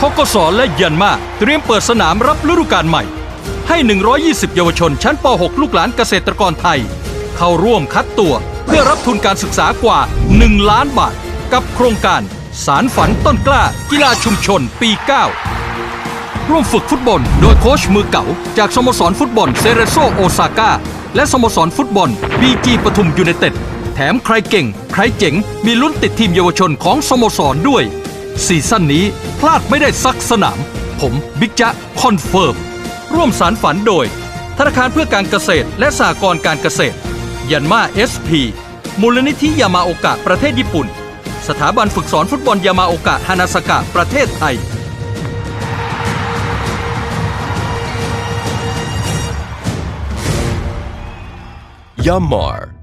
ทกศและเยนมาเตรียมเปิดสนามรับฤดูกาลใหม่ ให้ 120 เยาวชนชั้นป .6 ลูกหลานเกษตรกรไทย เข้าร่วมคัดตัวเพื่อรับทุนการศึกษากว่า 1 ล้านบาท กับโครงการ สารฝันต้นกล้า กีฬาชุมชนปี 9 ร่วมฝึกฟุตบอลโดยโค้ชมือเก่า จากสโมสรฟุตบอลเซเรโซโอซาก้าและสโมสรฟุตบอลบีจีปทุมยูเนเต็ดแถมใครเก่งใครเจ๋งมีลุ้นติดทีมเยาวชนของสโมสรด้วย ซีซั่นนี้พลาดไม่ได้สักสนาม ผมบิ๊กจ๊ะคอนเฟิร์ม ร่วมสารฝันโดย ธนาคารเพื่อการเกษตรและสหกรณ์การเกษตร ยันมาเอสพีมูลนิธิยามาโอกะประเทศญี่ปุ่น สถาบันฝึกสอนฟุตบอลยามาโอกะฮานาสกะประเทศไทย Yammar